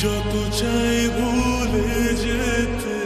যত চাই ভুলে যেতে